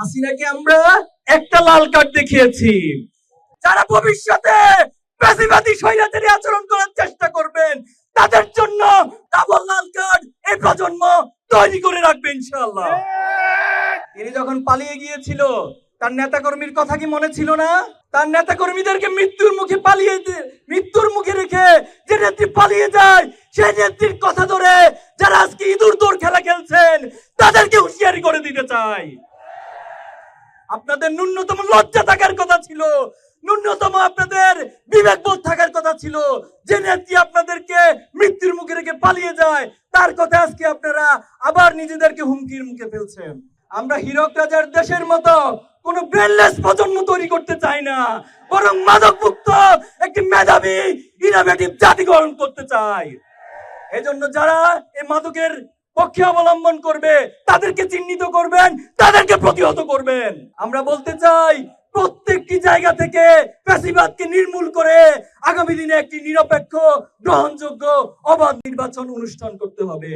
হাসিনাকে আমরা একটা লাল কার্ড দেখিয়েছি। যারা ভবিষ্যতে আচরণ করার চেষ্টা করবেন, তাদের জন্য ডাবল লাল কার্ড এই প্রজন্ম তৈরি করে রাখবে তিনি যখন পালিয়ে গিয়েছিল, তার নেতাকর্মীর কথা কি মনে ছিল না? তার নেতাকর্মীদেরকে মৃত্যুর মুখে পালিয়ে মৃত্যুর মুখে রেখে যে নেত্রী পালিয়ে যায়, সেই নেত্রীর কথা ধরে যারা আজকে ইঁদুর দৌড় খেলা খেলছেন, তাদেরকে হুঁশিয়ারি করে দিতে চাই। আপনাদের ন্যূনতম লজ্জা থাকার কথা ছিল। ন্যূনতম আপনাদের বিবেকবোধ থাকার কথা ছিল। যে নেত্রী আপনাদেরকে মৃত্যুর মুখে রেখে পালিয়ে যায়। তার কথা আজকে আপনারা আবার নিজেদেরকে হুমকির মুখে ফেলছেন। আমরা হীরক রাজার দেশের মতো কোন ব্রেনলেস প্রজন্ম তৈরি করতে চাই না। বরং মাদক মুক্ত একটি মেধাবী ইনোভেটিভ জাতি গঠন করতে চাই। এজন্য যারা এই মাদকের পক্ষে অবলম্বন করবে, তাদেরকে চিহ্নিত করবেন, তাদেরকে প্রতিহত করবেন। আমরা বলতে চাই, প্রত্যেকটি জায়গা থেকে ফ্যাসিবাদকে নির্মূল করে আগামী দিনে একটি নিরপেক্ষ, গ্রহণযোগ্য, অবাধ নির্বাচন অনুষ্ঠান করতে হবে।